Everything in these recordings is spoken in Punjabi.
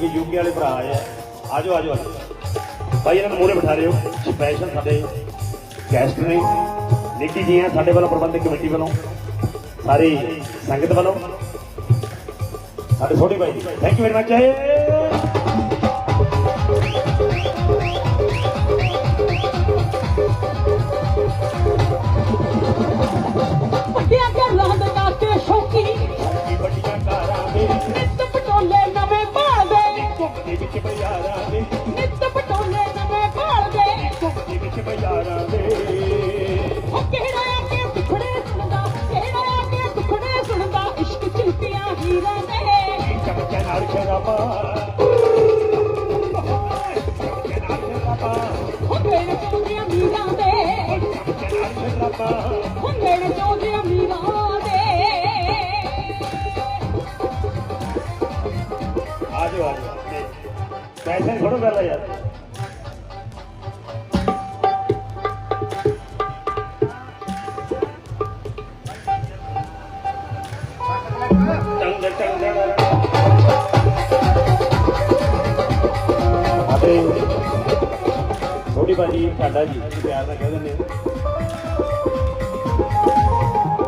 ਅੱਗੇ ਯੂਕੇ ਵਾਲੇ ਭਰਾ ਆਏ ਆ। ਆਜੋ ਆਜੋ ਆਜੋ। ਭਾਈ, ਇਹਨਾਂ ਨੂੰ ਮੂਹਰੇ ਬਿਠਾ ਰਹੇ ਹੋ ਸਪੈਸ਼ਲ ਸਾਡੇ ਗੈਸਟ ਨੇ। ਨਿੱਕੀ ਜੀ ਆ ਸਾਡੇ ਵੱਲੋਂ ਪ੍ਰਬੰਧਕ ਕਮੇਟੀ ਵੱਲੋਂ। ਸਾਰੀ ਸੰਗਤ ਵੱਲੋਂ। ਸਾਡੇ ਛੋਟੇ ਭਾਈ ਥੈਂਕ ਯੂ ਵੈਰੀ ਮਚ ਐਸੇ ਥੋੜਾ ਗੱਲ ਜੀ ਪਿਆਰ ਨਾਲ ਕਹਿ ਦਿੰਦੇ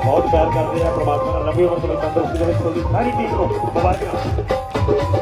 ਬਹੁਤ ਪਿਆਰ ਕਰਦੇ ਆ ਪ੍ਰਮਾਤਮਾ ਰੱਬੀ ਵਸਲ ਤੰਦਰੁਸਤੀ ਦੇ ਸਾਰੀ ਟੀਮ ਨੂੰ। ਮੁਬਾਰਕਾਂ।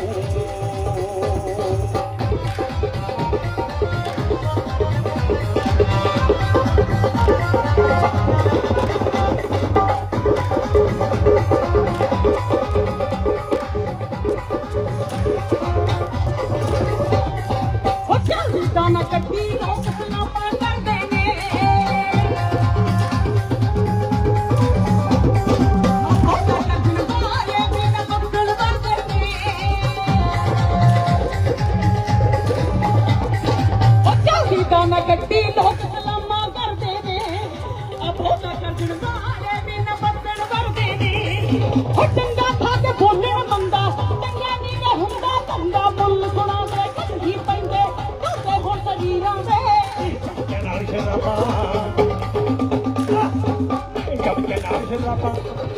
papá.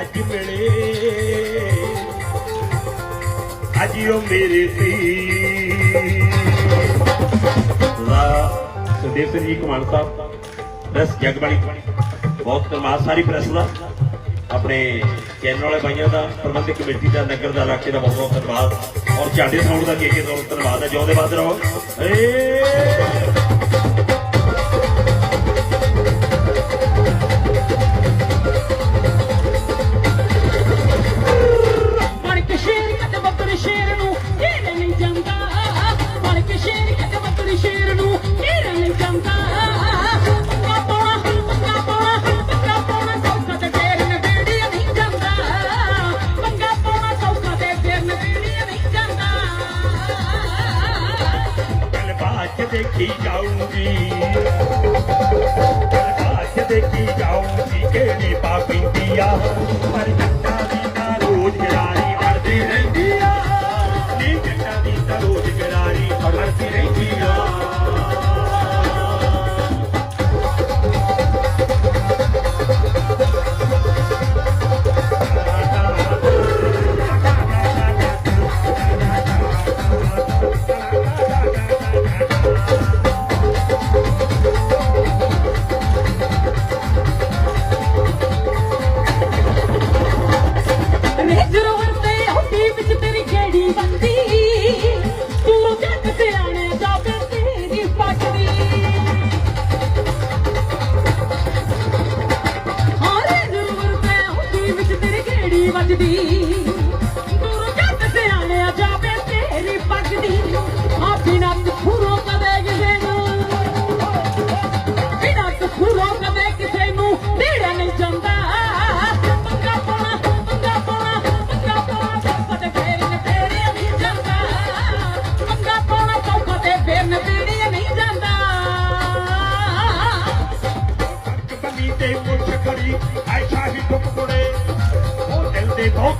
ਅੱਜ ਮਿਲੇ। ਅੱਜ ਉਹ ਮੇਰੇ ਸੀ। ਲਾ ਸੁਦੇਵ ਸਿੰਘ ਜੀ ਕਮਾਨ ਸਾਹਿਬ। ਰਸ ਜਗਬਾਣੀ ਬਹੁਤ ਧੰਨਵਾਦ ਸਾਰੀ ਪ੍ਰੈਸ ਦਾ। ਆਪਣੇ ਚੈਨਲ ਵਾਲੇ ਭਾਈਆਂ ਦਾ, ਪ੍ਰਬੰਧਕ ਕਮੇਟੀ ਦਾ, ਨਗਰ ਦਾ, ਇਲਾਕੇ ਦਾ ਬਹੁਤ ਬਹੁਤ ਧੰਨਵਾਦ। ਔਰ ਝਾਂਡੇ ਸਾਊਂਡ ਦਾ ਕੇ ਦਾ ਧੰਨਵਾਦ ਹੈ? ਜਿਉਂਦੇ ਬਾਦ ਰਹੋ। ਏ! ਕੇ ਦੇਖੀ ਜਾਊਂਗੀ। ਝਲਕਾ ਕੇ ਦੇਖੀ ਜਾਊਂਗੀ ਕਿਹੜੀ ਪਾਪੀ ਦੀਆ ਪਰ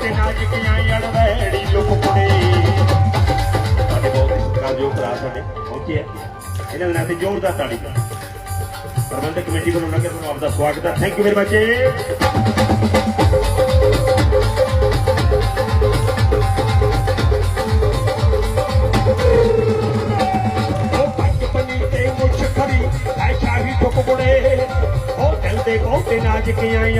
ਤੇ ਨਾਲ ਜਿੱਤੀਆਂ ਅਣਵਹਿੜੀ ਲੁਕਮਣੀ ਸਾਡੇ ਬਹੁਤ ਕਾਰਜੋਗ ਭਰਾ ਸਾਡੇ ਪਹੁੰਚੇ ਆ। ਇਹਨਾਂ ਦੇ ਨਾਂ ਤੇ ਜ਼ੋਰਦਾਰ ਤਾੜੀ। ਪ੍ਰਬੰਧਕ ਕਮੇਟੀ ਵੱਲੋਂ ਨਗਰ ਨੂੰ ਆਪਦਾ ਸਵਾਗਤ ਹੈ ਥੈਂਕ ਯੂ ਮੇਰੇ ਬੱਚੇ ਤੇ ਕੋਟੇ ਨਾਚ ਕੇ ਆਈ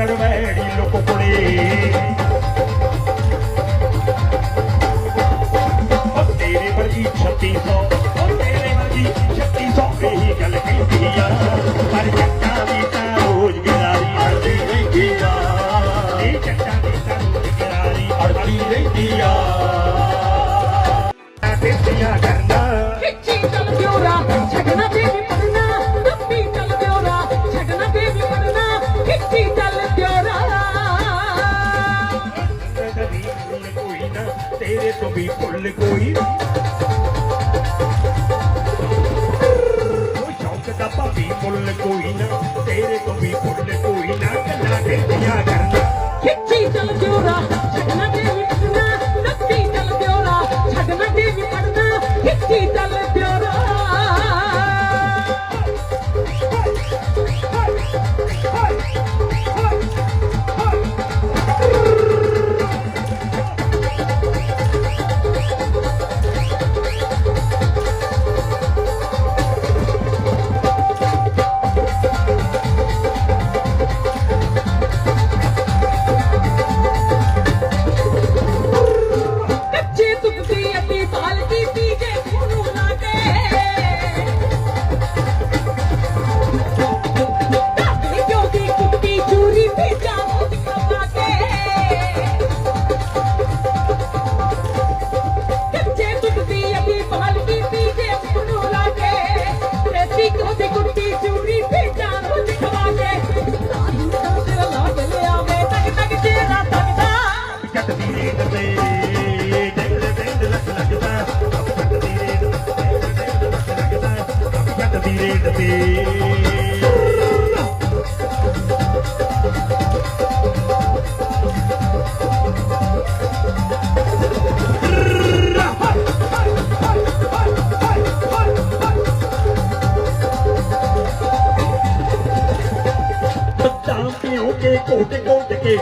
ਫੁੱਲ ਕੋਈ ਨਾ, ਤੇਰੇ ਤੋਂ ਵੀ ਫੁੱਲ ਕੋਈ ਨਾ ਕੱਲਾ ਦੇਖਿਆ ਕਰਨਾ। ਖਿੱਚੀ ਚੱਲ ਦਿਉਰਾ ਛੱਡਣਾ ਤੇ ਵਿਟਣਾ ਨੱਤੀ ਚੱਲ ਦਿਉਰਾ ਛੱਡਣਾ ਤੇ ਵਿਟਣਾ ਖਿੱਚੀ ਚੱਲ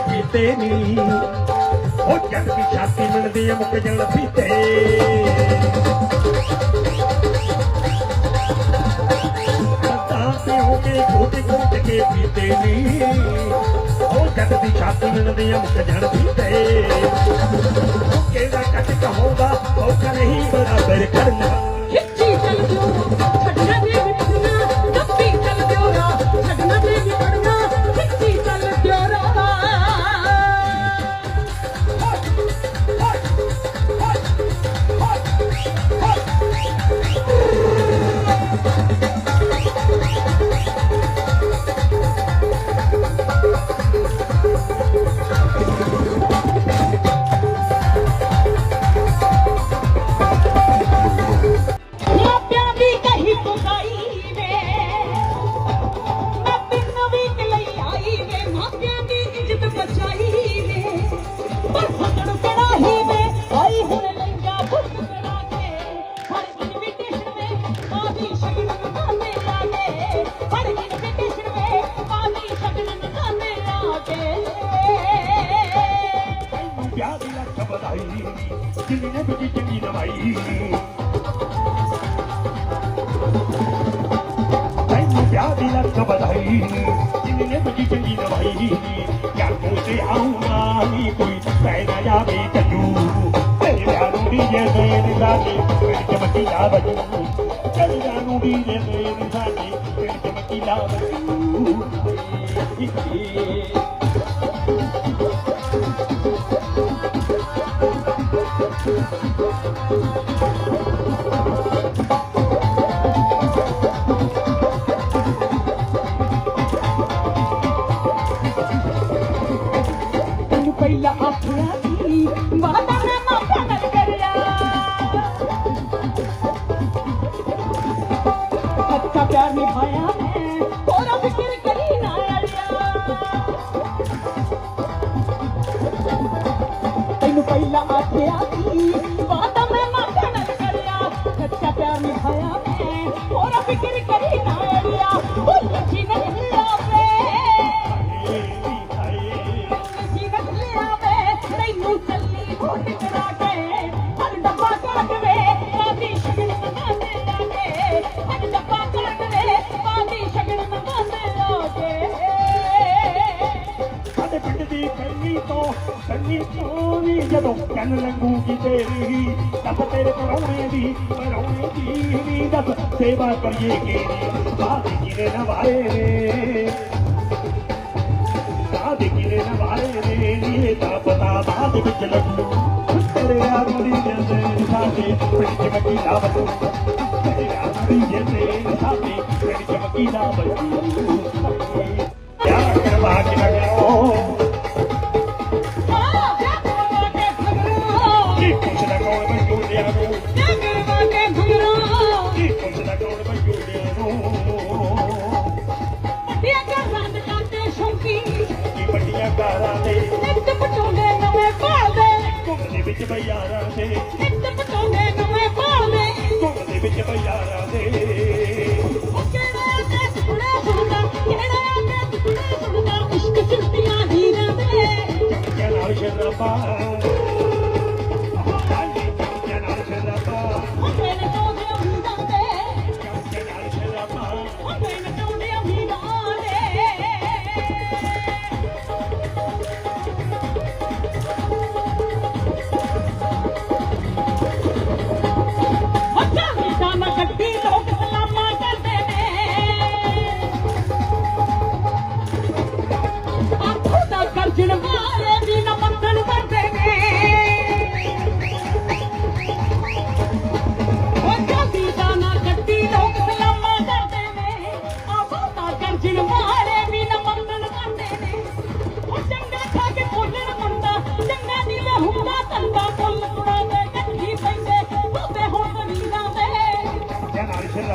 ਪੀਤੇ ਨੀ। ਉਹ ਜਦ ਵੀ ਛਾਤੀ ਮਿਲਦੀ ਐ ਮੁੱਕ ਜਲ ਪੀਤੇ। ਤਾਂ ਪਿਓ ਕੇ ਘੋਟ ਘੋਟ ਕੇ ਪੀਤੇ ਨੀ। ਉਹ ਜਦ ਦੀ ਛਾਤੀ ਮਿਲਦੀ ਐ ਮੁੱਕ ਜਲ ਪੀਤੇ। ਕਿਹਦਾ ਕੱਟ ਕਹੋਗਾ ਉਹ ਨਹੀਂ, ਬਰਾਬਰ ਕਰਨਾ। ਖਿੱਚੀ ਚੱਲ ਕਿਉਂ Yeah. ਸੰਨੀ ਤੋਂ ਸੰਨੀ ਤੋਂ ਵੀ ਜਦੋਂ ਕੰਨ ਲੰਗੂਗੀ ਤੇਰੀ ਦੱਸ ਤੇਰੇ ਪਰੌਣੇ ਦੀ ਪਰੌਣੇ ਦੀ ਵੀ ਦੱਸ ਸੇਵਾ ਕਰੀਏ ਕਿਹਦੀ ਸਾਧੇ ਕਿਨੇ ਨਵਾਰੇ ਨੇ ਸਾਧੇ ਕਿਨੇ ਨਵਾਰੇ ਨੇ ਨੀ ਤਾਂ ਪਤਾ ਬਾਦ ਵਿੱਚ ਲੱਗੂ। ਤੇਰੇ ਆਦਮੀ ਜੰਦੇ ਸਾਡੇ ਪਿੰਡ ਮੱਕੀ ਦਾ ਬਦੂ ਤੇਰੇ ਆਦਮੀ ਜੰਦੇ ਸਾਡੇ ਪਿੰਡ ਮੱਕੀ ਦਾ ਬਦੂ ਯਾਰ ਕਰਵਾ ਕੇ ਲਗਾਓ ਬਜ਼ਾਰਾਂ ਦੇ। ਕਿੱਤ ਪਟਾਉਂਦੇ ਨਵੇਂ ਪਾਉਂਦੇ ਘੁੰਮਦੇ ਵਿੱਚ ਬਜ਼ਾਰਾਂ ਦੇ। ਸ਼ਰਾਬਾ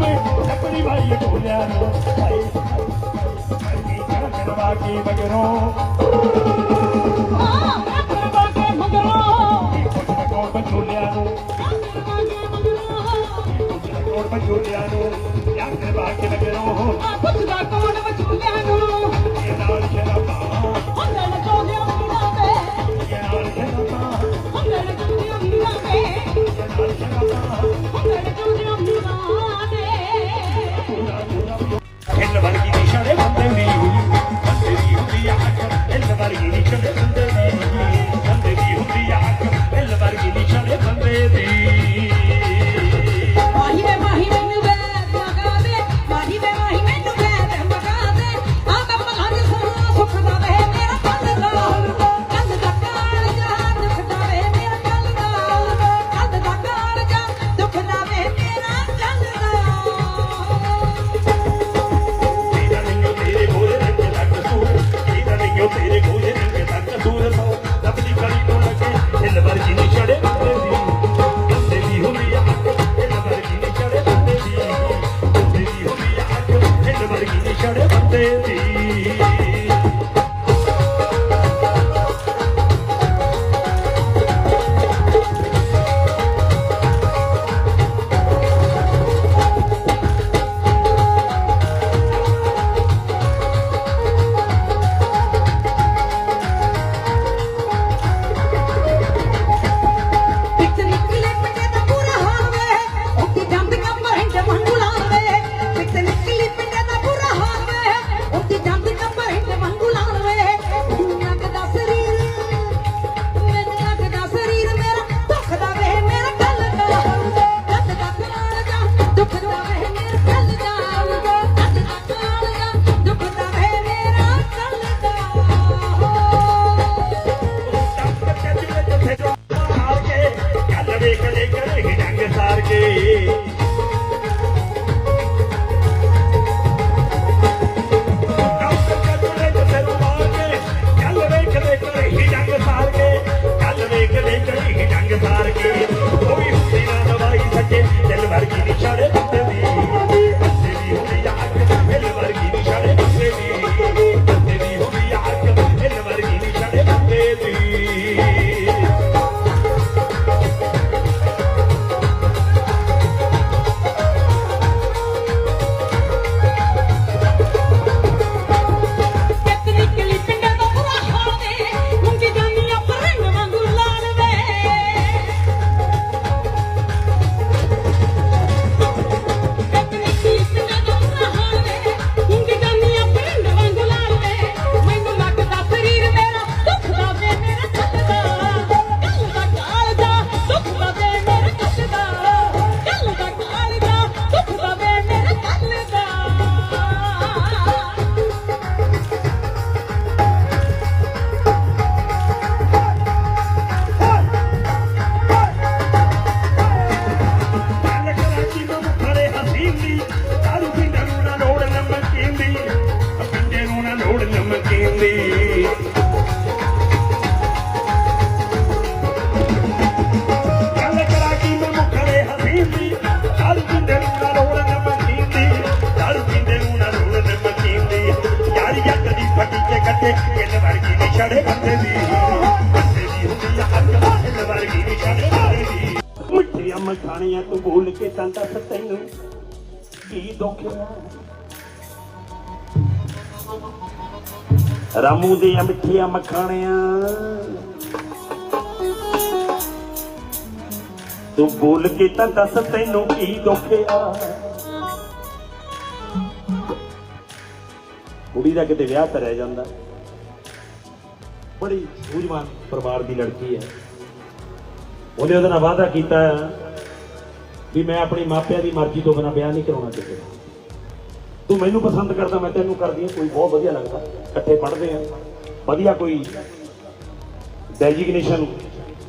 ਵੇ ਆਪਣੀ ਭਾਈ ਢੋਲਿਆ ਨੂੰ ਭਾਈ ਭਾਈ ਕਰਵਾ ਕੇ ਬਗਰੋਂ ਚਮਕੀਂਦੀ ਗੱਲ ਕਰਾ ਕੀ ਮੈਂ ਮੁਖੜੇ ਹਸੀਨ। ਦੀ ਹਰ ਜਿੰਦੇ ਨੂੰ ਨਾ ਰੋਣ ਨਮਕੀਂਦੀ ਹਰ ਜਿੰਦੇ ਨੂੰ ਨਾ ਰੋਣ ਨਮਕੀਂਦੀ ਯਾਰ ਯਾਰ ਕਦੀ ਫਟੀ ਕੇ ਕੱਟੇ ਕਿੰਨ ਵਰਗੀ ਨਹੀਂ ਛੜੇ ਬੰਦੇ ਦੀ। ਬੰਦੇ ਦੀ ਹੁੰਦੀ ਆ ਹੱਕ ਕਿੰਨ ਵਰਗੀ ਨਹੀਂ ਛੜੇ ਬੰਦੇ ਦੀ। ਮਿੱਠੀਆਂ ਮਖਾਣੀਆਂ ਤੂੰ ਭੁੱਲ ਕੇ ਤਾਂ ਦੱਸ ਤੈਨੂੰ ਕੀ ਦੁੱਖ ਹੈ ਰਾਮੂ ਦੀਆਂ ਮਿੱਠੀਆਂ ਮਖਾਣੀਆਂ। ਤੂੰ ਭੁੱਲ ਕੇ ਤਾਂ ਦੱਸ ਤੈਨੂੰ ਕੀ ਦੁੱਖ ਆ। ਕੁੜੀ ਦਾ ਕਿਤੇ ਵਿਆਹ ਕਰਿਆ ਜਾਂਦਾ। ਬੜੀ ਸੂਝਵਾਨ ਪਰਿਵਾਰ ਦੀ ਲੜਕੀ ਹੈ। ਉਹਨੇ ਉਹਦੇ ਨਾਲ ਵਾਅਦਾ ਕੀਤਾ ਵੀ ਮੈਂ ਆਪਣੀ ਮਾਪਿਆਂ ਦੀ ਮਰਜ਼ੀ ਤੋਂ ਬਿਨਾਂ ਵਿਆਹ ਨਹੀਂ ਕਰਾਉਣਾ ਕਿਸੇ ਤੂੰ ਮੈਨੂੰ ਪਸੰਦ ਕਰਦਾ, ਮੈਂ ਤੈਨੂੰ ਕਰਦੀ ਹਾਂ। ਕੋਈ ਬਹੁਤ ਵਧੀਆ ਲੱਗਦਾ। ਇਕੱਠੇ ਪੜ੍ਹਦੇ ਆ ਵਧੀਆ ਕੋਈ ਡੈਜਿਗਨੇਸ਼ਨ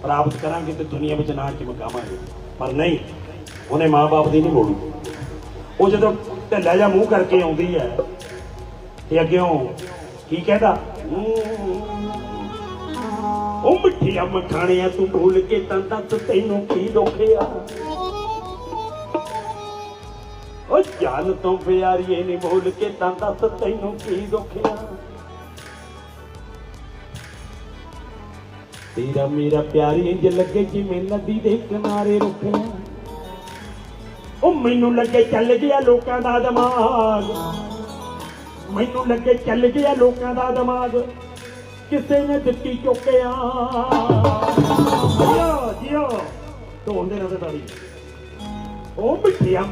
ਪ੍ਰਾਪਤ ਕਰਾਂਗੇ ਤੇ ਦੁਨੀਆ ਵਿੱਚ ਨਾਂ ਚਮਕਾਵਾਂਗੇ ਪਰ ਨਹੀਂ, ਉਹਨੇ ਮਾਪੇ ਦੀ ਨਹੀਂ ਮੋੜੀ ਉਹ ਜਦੋਂ ਢਿੱਲਾ ਜਿਹਾ ਮੂੰਹ ਕਰਕੇ ਆਉਂਦੀ ਹੈ, ਤੇ ਅੱਗਿਓਂ ਕੀ ਕਹਿੰਦਾ? ਉਹ ਮਿੱਠੀਆਂ ਮਖਾਣੀਆਂ ਤੂੰ ਭੁੱਲ ਕੇ ਤਾਂ ਤੈਨੂੰ ਕੀ ਦੁੱਖਿਆ ਉਹ ਜਾਨ ਤੋਂ ਪਿਆਰੀਏ ਨਹੀਂ ਭੁੱਲ ਕੇ ਤਾਂ ਦੱਸ ਤੈਨੂੰ ਕੀ ਦੁੱਖਿਆ ਤੇਰਾ ਮੇਰਾ ਪਿਆਰੀ ਇੰਜ ਲੱਗੇ ਜਿਵੇਂ ਨਦੀ ਦੇ ਕਿਨਾਰੇ ਰੁਕਿਆ। ਉਹ ਮੈਨੂੰ ਲੱਗੇ ਚੱਲ ਗਿਆ ਲੋਕਾਂ ਦਾ ਦਿਮਾਗ। ਮੈਨੂੰ ਲੱਗੇ ਚੱਲ ਗਿਆ ਲੋਕਾਂ ਦਾ ਦਿਮਾਗ। ਕਿਸੇ ਨੇ ਦਿੱਤੀ ਚੁੱਕਿਆ। ਜਿਓ ਜਿਓ। ਢੋਲ ਦੇ ਨਾਲ ਤਾੜੀ। ਉਹ ਮਿੱਠੀਆਂ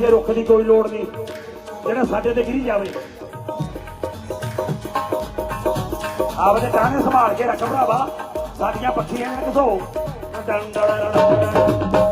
ਸਾਨੂੰ ਰੁੱਖ ਦੀ ਕੋਈ ਲੋੜ ਨਹੀਂ। ਜਿਹੜਾ ਸਾਡੇ ਤੇ ਗਿਰੀ ਜਾਵੇ। ਆਪਦੇ ਟਾਣੇ ਸੰਭਾਲ ਕੇ ਰੱਖ ਭਰਾਵਾ। ਸਾਡੀਆਂ ਪੱਖੀਆਂ ਨੇ ਕਿਸੋ ਡੰ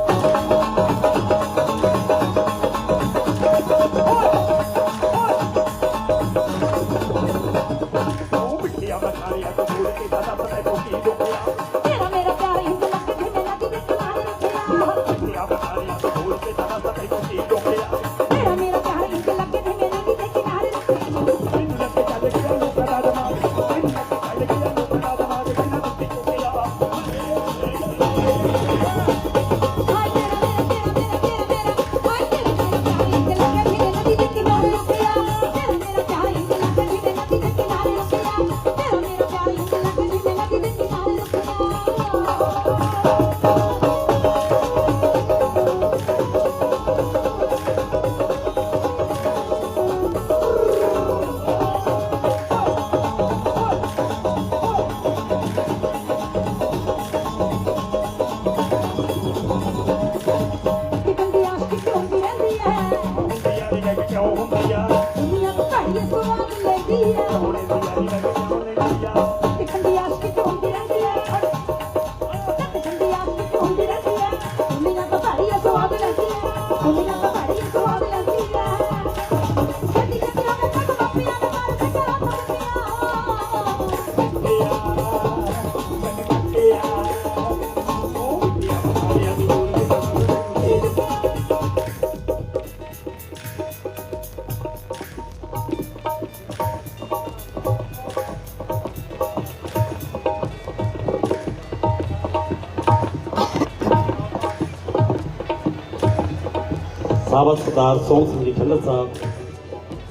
ਸਾਬਕਾ ਸਰਦਾਰ ਸੋਹਣ ਸਿੰਘ ਜੀ ਖੱਲਰ ਸਾਹਿਬ,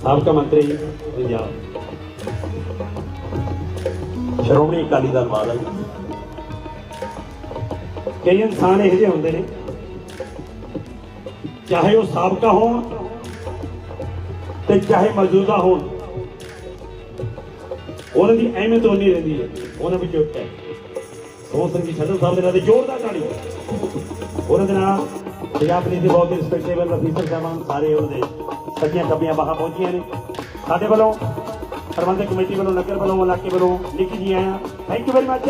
ਸਾਬਕਾ ਮੰਤਰੀ ਪੰਜਾਬ। ਸ਼੍ਰੋਮਣੀ ਅਕਾਲੀ ਦਲ ਵਾਲਾ ਕਈ ਇਨਸਾਨ ਇਹੋ ਜਿਹੇ ਹੁੰਦੇ ਨੇ, ਚਾਹੇ ਉਹ ਸਾਬਕਾ ਹੋਣ ਤੇ ਚਾਹੇ ਮੌਜੂਦਾ ਹੋਣ, ਉਹਨਾਂ ਦੀ ਅਹਿਮੀਅਤ ਉਨੀ ਰਹਿੰਦੀ ਹੈ, ਉਹਨਾਂ ਵਿੱਚ ਇੱਕ ਸੋਹਣ ਸਿੰਘ ਜੀ ਖੱਲਰ ਸਾਹਿਬ ਦੇ ਨਾਲ ਤੇ ਜ਼ੋਰਦਾਰ ਤਾੜੀ ਉਹਨਾਂ ਦੇ ਨਾਲ ਪੰਜਾਬ ਪੁਲਿਸ ਦੇ ਬਹੁਤ ਰਿਸਪੈਕਟੇਬਲ ਅਫੀਸਰ ਸਾਹਿਬਾਨ ਸਾਰੇ ਉਹਦੇ ਸੱਜੀਆਂ ਖੱਬੀਆਂ ਬਾਹਾਂ ਪਹੁੰਚੀਆਂ ਨੇ। ਸਾਡੇ ਵੱਲੋਂ ਪ੍ਰਬੰਧਕ ਕਮੇਟੀ ਵੱਲੋਂ, ਨਗਰ ਵੱਲੋਂ, ਇਲਾਕੇ ਵੱਲੋਂ ਨਿੱਕੀ ਜੀ ਆਇਆ ਥੈਂਕ ਯੂ ਵੈਰੀ ਮੱਚ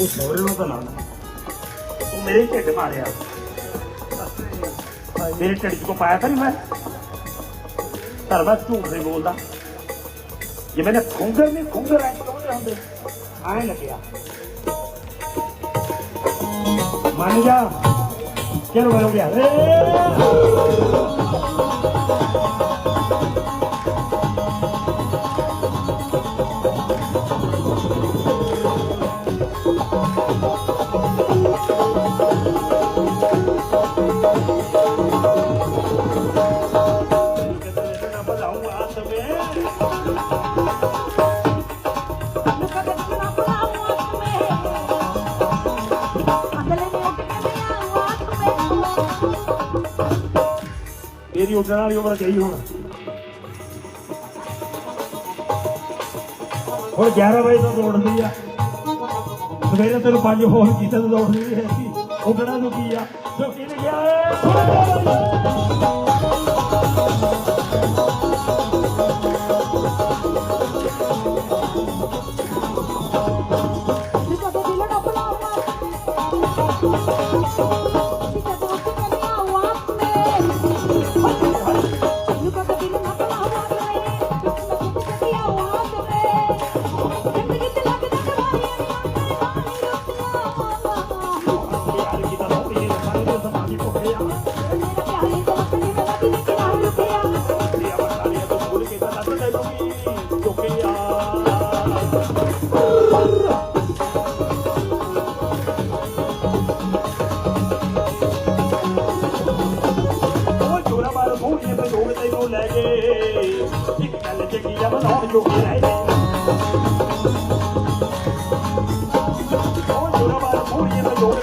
ਉਹ ਸੋਰਲੋਂ ਦਾ ਨਾਮ ਉਹ ਮੇਰੇ ਢਿੱਡ ਮਾਰਿਆ। ਮੇਰੇ ਢਿੱਡ 'ਚ ਕੋ ਪਾਇਆ ਤਾਂ ਨਹੀਂ ਮੈਂ? ਧਰਵਾ ਝੂਠ ਨਹੀਂ ਬੋਲਦਾ। ਜੇ ਮੈਨੇ ਖੁੰਗਰ ਨਹੀਂ, ਖੁੰਗਰ ਐ ਕਹਿੰਦੇ ਹੁੰਦੇ। ਆਏ ਲੱਗਿਆ। ਮੰਨ ਜਾ। ਚਲੋ ਹੋ ਗਿਆ ਇਹਦੀ ਉੱਡਣ ਵਾਲੀ ਉਮਰ ਗਈ ਹੁਣ। ਹੁਣ 11 ਵਜੇ ਤੋਂ ਦੌੜਦੀ ਆ। ਸਵੇਰੇ ਤੈਨੂੰ ਪੰਜ ਹੋਰ ਕੀਤਾ ਤਾਂ ਦੌੜਦੀ ਨਹੀਂ ਹੈਗੀ ਉੱਡਣਾ ਨੂੰ ਕੀ ਆ। ਸੋ ਕਿਹਨੇ ਗਿਆ ਏ ਮੂਹਰੇ ਤੇ ਜੋੜ ਤੈਨੂੰ ਲੈ ਗਏ ਇੱਕ ਗੱਲ ਚੰਗੀ ਆ ਬਣਾਉਣ ਜੋਗੇ ਰਹਿ ਗਏ ਉਹ ਜੋਰਾ ਬਾਰ ਮੂਹਰੇ ਤੇ ਜੋੜ